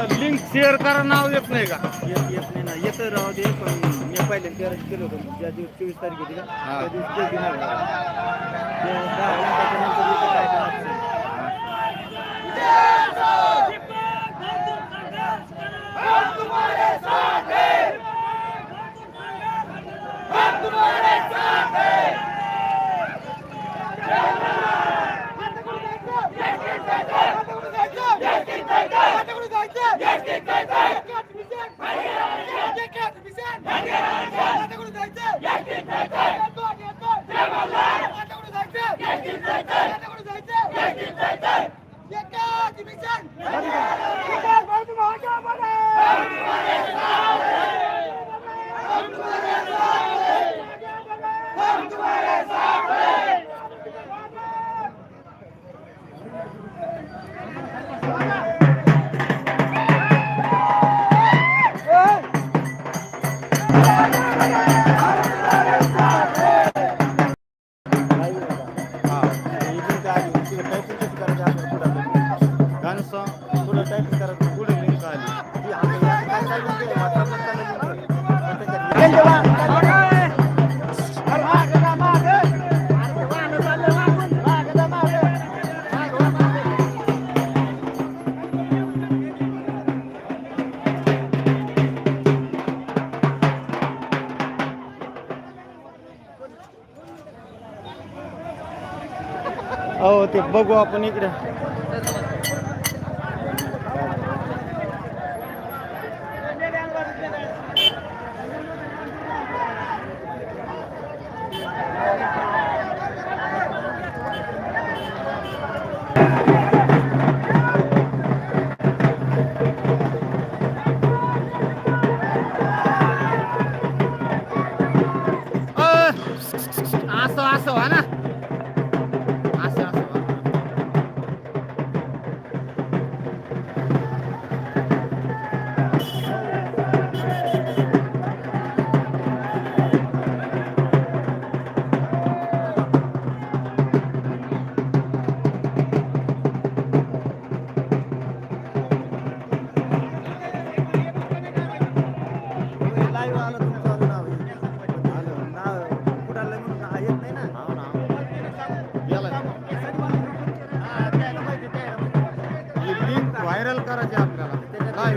आता link share करा नाव येत नाही का येत येत नाही ना येतं राहू दे पण मी पहिल्यांदा तेरा केलं होतं ज्या दिवस चोवीस तारीख होती का हा. त्या दिवस ते दिनार ते दहा मिनिटाच्या नंतर येतं काय करायचं हा हो ते बघू आपण इकडे. करायचे आपल्याला? काय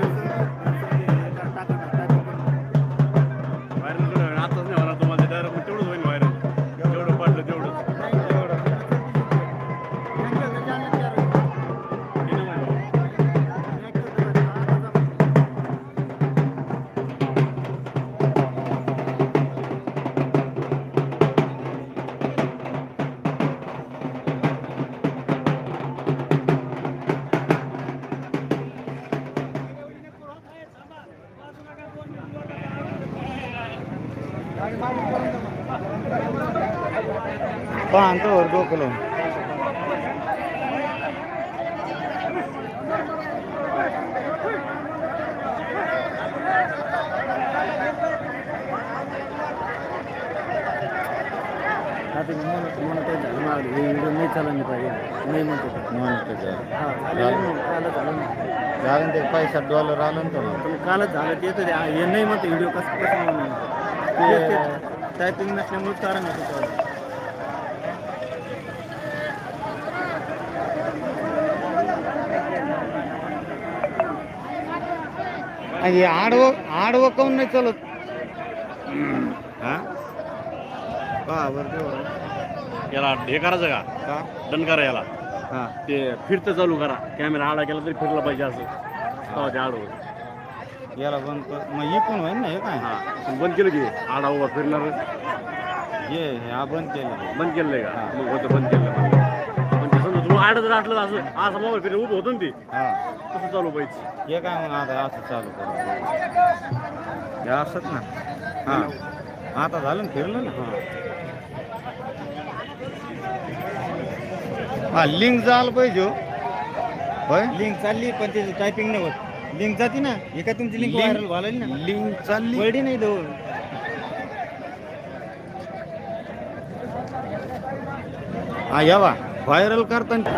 पाहतो वर डोकं लावून. आता मी म्हणत म्हणत आहे झालं मागं. हे व्हिडिओ नाही चालवले पाहिजे नाही म्हणतो ते. म्हणून ते झालं. हा झालं नाही, कालच झालं नाही. झालं ते पैसा डॉलर आलं ना तुम्हाला पण कालच झालं ते तर ते- हे नाही म्हणतो व्हिडिओ कसं कसं म्हणून ते टायपिंग नसल्यामुळे कारण आहे त्याच्यावर. आणि हे आडवं आडवं काऊन नाही चालत. हा? बरं. याला हे करायचं का? का डन करा याला. हा. ते फिरतं चालू करा. कॅमेरा आडा केला तरी फिरला पाहिजे असं. तेव्हा ते आड होईल. याला बंद कर मग इकून होईल ना हे काय? हा. पण बंद केलं की आडा उभा फिरणार? हे हे हा बंद केलं. बंद केलंय का? मग होतं बंद केलं. पण ते समजा तुम्ही आड जर असलं असं असं मोबाईल फिरलं उभं होतं ना ते. हा. तसं चालू पाहिजे. हे काय आता असं चालू करू? हे असत ना. हा. आता झालं ना फिरलं ना? हा. लिंक जायला पाहिजे हो. होय? लिंक चालली पण ते टायपिंग नाही होत. लिंक जाते ना? हे काय तुमची लिंक Link- व्हायरल व्हायला ना? लिंक चालली वळडी नाही दो हा यावा व्हायरल करताना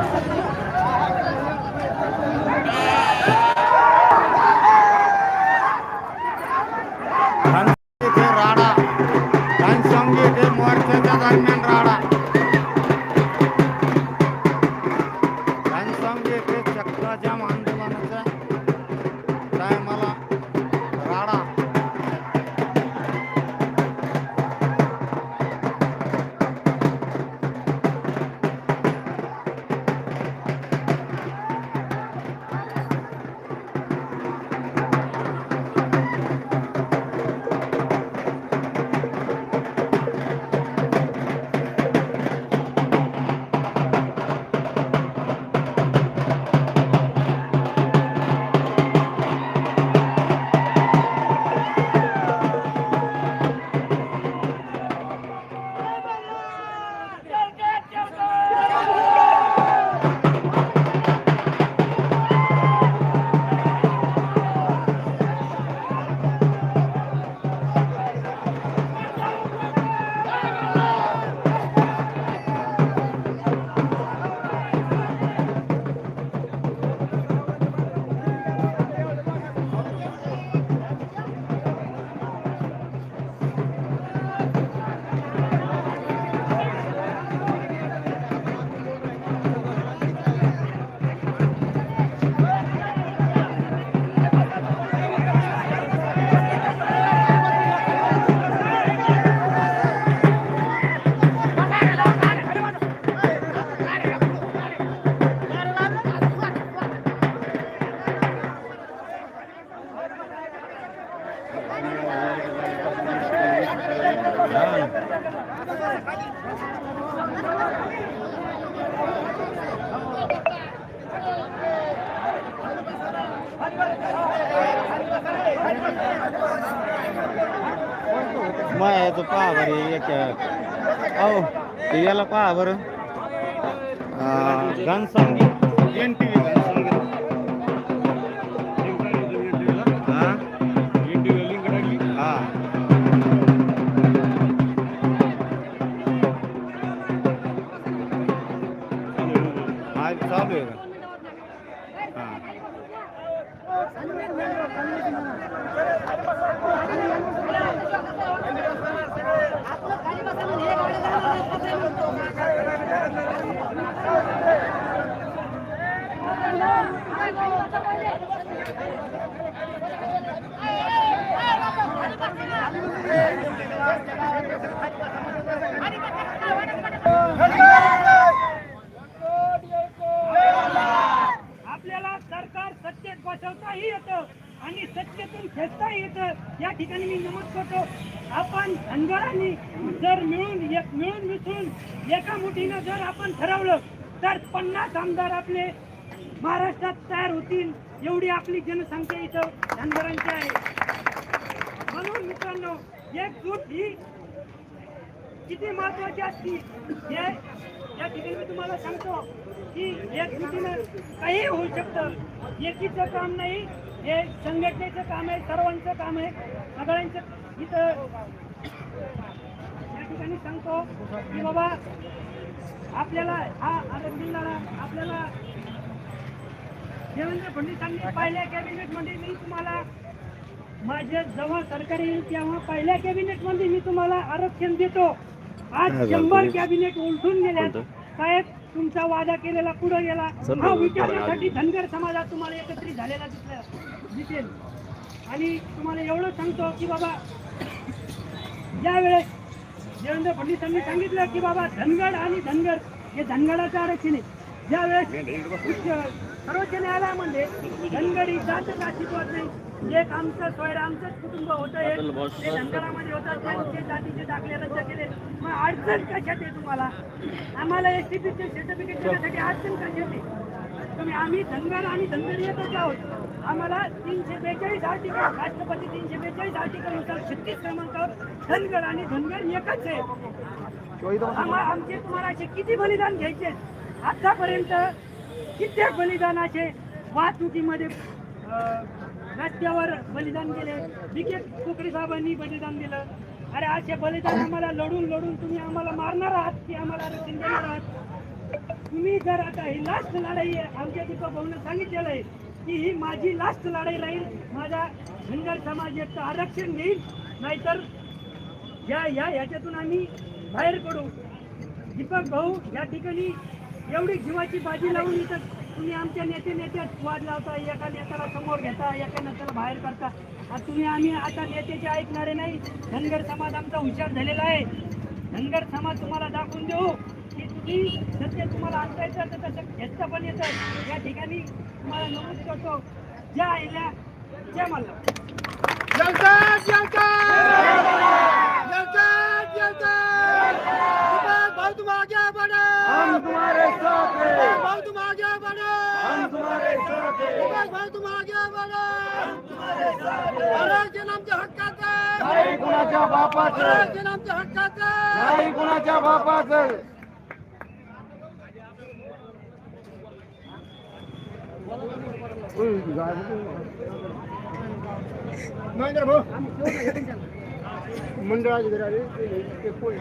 बरं एक अहो ते याला पहा बरं घनसंगी एन टी आपण धनगरांनी जर मिळून एक मिळून मिसळून एका मुठीनं जर आपण ठरवलं तर पन्नास आमदार आपले महाराष्ट्रात तयार होतील एवढी आपली जनसंख्या इथं धनगरांची आहे. म्हणून मित्रांनो एकजूट ही किती महत्वाची असती हे या ठिकाणी मी तुम्हाला सांगतो की एकजुटीनं काही होऊ शकतं. एकीचं काम नाही हे संघटनेचं काम आहे सर्वांचं काम आहे सगळ्यांचं इथं या ठिकाणी सांगतो की बाबा आपल्याला हा आरक्षण लढा आपल्याला देवेंद्र फडणवीसांनी पहिल्या कॅबिनेटमध्ये मी तुम्हाला माझ्या जेव्हा सरकार येईल तेव्हा पहिल्या कॅबिनेटमध्ये मी तुम्हाला आरक्षण देतो. आज शंभर? कॅबिनेट उलटून गेल्या कोणतं? साहेब तुमचा वादा केलेला पुढे गेला. हा विचारण्यासाठी धनगर समाजात तुम्हाला एकत्रित झालेला दिसला दिसेल. आणि तुम्हाला एवढं सांगतो की बाबा यावेळेस देवेंद्र फडणवीसांनी सांगितलं की बाबा धनगड आणि धनगर हे धनगडाचं आरक्षण आहे ज्यावेळेस सर्वोच्च न्यायालयामध्ये धनगडी जात अस्तित्वात नाही. एक आमचं सोयरा आमचंच कुटुंब होतं हे ते धनगरामध्ये होतं त्यांचे जातीचे दाखले रद्द केले. मग अडचण कशात आहे तुम्हाला? आम्हाला एस टी पीचे सर्टिफिकेट देण्यासाठी अडचण कशात आहे? तुम्ही आम्ही धनगर आणि धनगरी येतच आहोत. आम्हाला तीनशे बेचाळीस आर्टिकल राष्ट्रपती तीनशे बेचाळीस आर्टिकलनुसार छत्तीस क्रमांकावर धनगर आणि धनगर एकच आहे. आम्हाला आमचे तुम्हाला असे किती बलिदान घ्यायचे? आतापर्यंत कित्येक बलिदानाचे वाहतुकीमध्ये रस्त्यावर बलिदान केले. विखे कोकरे साहेबांनी बलिदान दिलं. अरे असे बलिदान आम्हाला लढून लढून तुम्ही आम्हाला मारणार आहात की आम्हाला आरक्षण देणार आहात? तुम्ही जर आता ही लास्ट लढाई आहे, आमच्या तिथं भाऊनं सांगितलेलं आहे की ही माझी लास्ट लढाई राहील. माझा धनगर समाज आरक्षण घेईल. नाहीतर या या याच्यातून आम्ही बाहेर पडू. दीपक भाऊ या ठिकाणी एवढी जीवाची बाजी लावून इथं तुम्ही आमच्या नेते नेत्यात वाद लावता एका नेत्याला समोर घेता एका नेत्याला बाहेर करता. आता तुम्ही आम्ही आता नेत्याचे ऐकणारे नाही. धनगर समाज आमचा हुशार झालेला आहे. धनगर समाज तुम्हाला दाखवून देऊ. की सत्य तुम्हाला आणता येतं तर तसं घेतलं पण येतं या ठिकाणी तुम्हाला नमूद करतो. ज्या आईल्या जय मल्हार हम तुम्हारे साथ हैं। भाऊ तुम आगे बढ़ो हम तुम्हारे साथ हैं भाऊ तुम आगे बढ़ो हम तुम्हारे साथ हैं आरक्षण आमच्या हक्काचं नाही कुणाच्या बापाचं आरक्षण आमच्या हक्काचं नाही कुणाच्या बापाचं महेंद्र भाऊ मंडळाची घराडी ते पोळी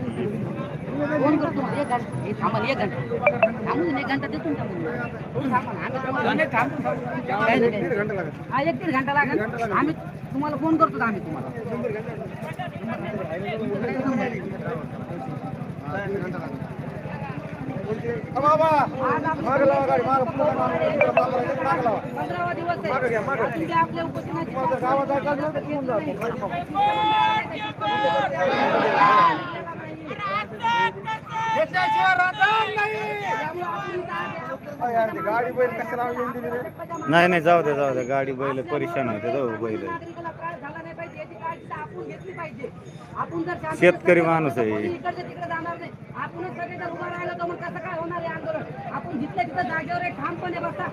फोन करतो एक घंटा हे थांबा एक घंटा थांबून एक घंटा देतो थांबून. थांबा ना, आता थांबा. नाही, थांबतो, थांबतो. काय नाही, काय नाही. हा एक दीड घंटा लागेल आम्ही तुम्हाला फोन करतो आम्ही तुम्हाला. नाही गाडी बैल कशाला दिली रे नाही नाही जाऊ दे जाऊ दे. गाडी बैल परेशान होते जाऊ बैल. शेतकरी माणूस आहे. तिकडे जाणार नाही आपणच तर मग कसं काय होणार आहे आंदोलन आपण जिथल्या तिथं जागेवर एक ठामपणे बसता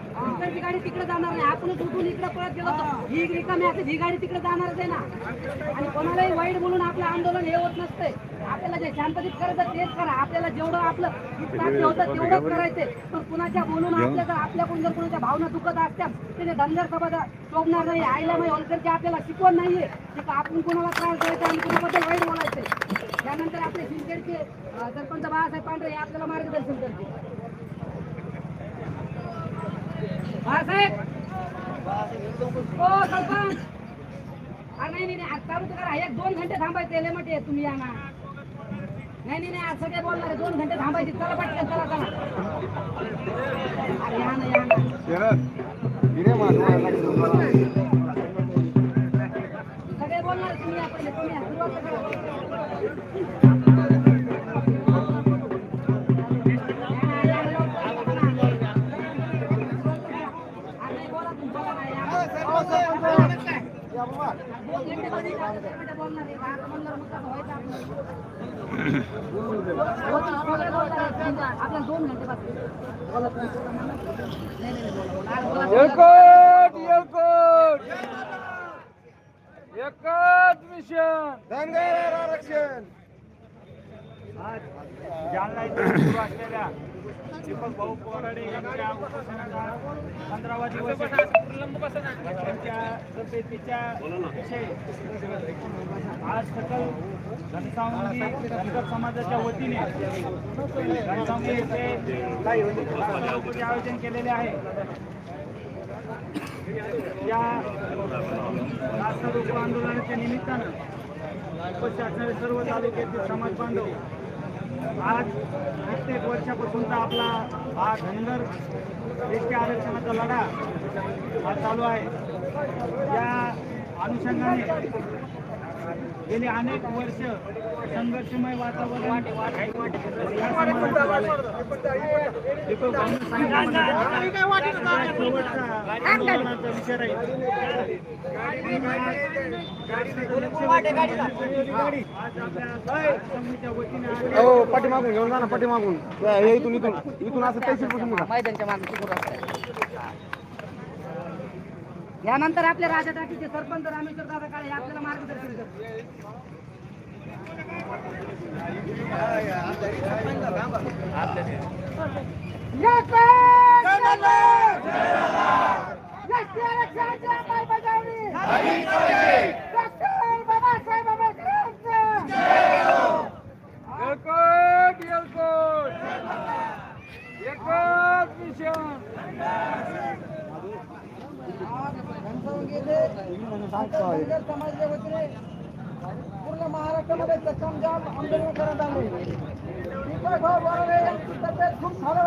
गाडी तिकडे जाणार नाही आपणच ही ही गाडी तिकडे जाणारच आहे ना. आणि कोणालाही वाईट बोलून आपलं आंदोलन हे होत नसते आपल्याला जे शांततेत करायचं तेच करा. आपल्याला जेवढं आपलं इतकं होतं तेवढंच करायचंय. पण कुणाच्या बोलून आपल्या जर आपल्याकडून जर कुणाच्या भावना दुखत असत्या त्याने धनगर सभा शोभणार नाही. आईला माई होलकरची आपल्याला शिकवण नाहीये. की आपण कोणाला त्रास द्यायचा आणि कुणाबद्दल वाईट बोलायचंय? त्यानंतर आपले सिंदखेडचे अं, सरपंच बाळासाहेब पांढरे हे आपल्याला मार्गदर्शन करते बाळासाहेब! हो सरपंच! नाही नाही नाही, आज चालू तर करा. एक दोन घंटे थांबायचे लय मोठे तुम्ही या ना. नाही नाही नाही आज सगळे बोलणार दोन घंटे थांबायचे. चला पटकन चला चला. अरे या ना या ना. आपल्याला दोन बाकी एकच एकच. एकच मिशन. धनगर आरक्षण. जालना इथे सुरू असलेल्या दीपक भाऊ कोराडे यांच्या पंधरावा दिवस. त्यांच्या विषयी आज सकल घनसावंगी धनगर समाजाच्या वतीने घनसावंगी येथे आयोजन केलेले आहे. या राष्ट्र रोको आंदोलनाच्या निमित्तानं उपस्थित असणारे सर्व तालुक्यातील समाज बांधव आज कित्येक वर्षापासूनचा आपला हा धनगर एसटी आरक्षणाचा लढा हा चालू आहे. या अनुषंगाने गेली अनेक वर्ष संघर्षमय वातावरण वतीने आज हो पाठीमागून घेऊन जा ना पाठीमागून. हे इथून इथून. इथून असं तहसील पासून मैदानच्या मागे सुरू असतात यानंतर आपले राजा टाकीचे सरपंच रामेश्वर दादा काळे आपल्याला मार्गदर्शन करतील খুব ভালো